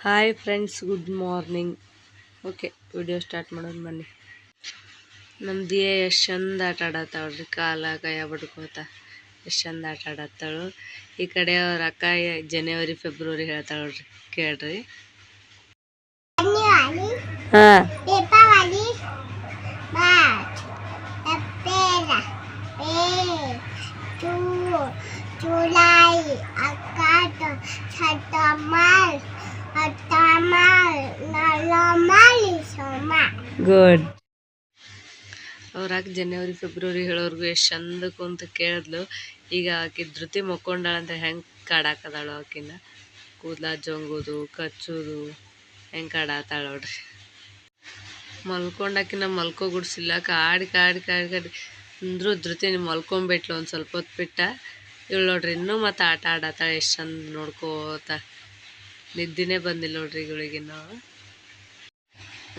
Hi friends good morning okay video start ಮಾಡೋದು ಬನ್ನಿ. ನಮ್ಮ ದಿಯ ಎಷ್ಟು ಚಂದ ಆಟ ಆಡತ್ತಾಳ್ರಿ ಕಾಲ ಕೈಯ ಬಡ್ಕೋತ ಎಷ್ಟು ಚಂದ ಆಟ ಆಡತ್ತಾಳು ಈ ಕಡೆ ಅವ್ರ ಅಕ್ಕ ಜನವರಿ ಫೆಬ್ರವರಿ ಹೇಳ್ತಾಳ್ರಿ ಕೇಳ್ರಿ. ಹಾಂ. ಜುಲೈ ಆಗಸ್ಟ್ ಸೆಪ್ಟೆಂಬರ್ ಗುಡ್ ಅವ್ರ ಹಾಕಿ ಜನವರಿ, ಫೆಬ್ರವರಿ ಹೇಳೋರ್ಗು ಎಷ್ಟು ಚಂದ ಕುಂತ ಕೇಳಿದ್ಲು. ಈಗ ಆಕಿ ಧೃತಿ ಮಕ್ಕೊಂಡಾಳಂತ ಹೆಂಗೆ ಕಾಡಾಕದಾಳು ಆಕಿನ? ಕೂದಲ ಜೊಂಗುದು, ಕಚ್ಚುದು, ಹೆಂಗೆ ಕಾಡಾತಾಳ ನೋಡ್ರಿ. ಮಲ್ಕೊಂಡಾಕಿನ ಮಲ್ಕೋ ಗುಡ್ಸಿಲ್ಲ ಕಾಡಿ ಕಾಡಿ ಕಾಡಿ ಕಾಡಿ. ಅಂದ್ರೂ ಧೃತಿ ಮಲ್ಕೊಂಬಿಟ್ಲು ಒಂದ್ ಸ್ವಲ್ಪ ಹೊತ್ತು ಬಿಟ್ಟ. ಇವ್ಳು ನೋಡ್ರಿ ಇನ್ನೂ ಮತ್ತೆ ಆಟ ಆಡಾತಾಳ ಎಷ್ಟು ಚಂದ ನೋಡ್ಕೋತ. ನಿದ್ದಿನೇ ಬಂದಿಲ್ಲ ನೋಡ್ರಿ ನಾವು.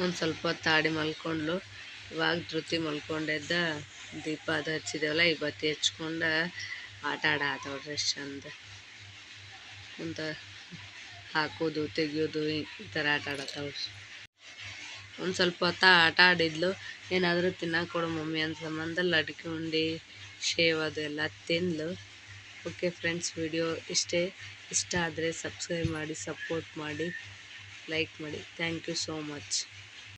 ಒಂದು ಸ್ವಲ್ಪ ಹೊತ್ತು ಆಡಿ ಮಲ್ಕೊಂಡ್ಲು. ಇವಾಗ ಧೃತಿ ಮಲ್ಕೊಂಡೆದ್ದ ದೀಪ ಅದು ಹಚ್ಚಿದೇವಲ್ಲ, ಈ ಬತ್ತಿ ಹಚ್ಕೊಂಡ ಆಟ ಆಡ ನೋಡ್ರಿ ಎಷ್ಟು ಚಂದ. ಅಂತ ಹಾಕೋದು, ತೆಗಿಯೋದು, ಈ ಥರ ಆಟ ಆಡತ್ತವ್ರಿ ಒಂದು ಸ್ವಲ್ಪ ಹೊತ್ತ ಆಟ ಆಡಿದ್ಲು. ಏನಾದರೂ ತಿನ್ನಕ್ಕೆ ಕೊಡು ಮಮ್ಮಿ ಅಂತ ಸಂಬಂಧ ಲಡ್ಕಿ ಉಂಡಿ, ಶೇವ್ ಅದು ಎಲ್ಲ ತಿಂದ್ಲು. ಓಕೆ ಫ್ರೆಂಡ್ಸ್, ವಿಡಿಯೋ ಇಷ್ಟೇ ಇಷ್ಟ ಆದರೆ ಸಬ್ಸ್ಕ್ರೈಬ್ ಮಾಡಿ, ಸಪೋರ್ಟ್ ಮಾಡಿ, ಲೈಕ್ ಮಾಡಿ. Thank you so much.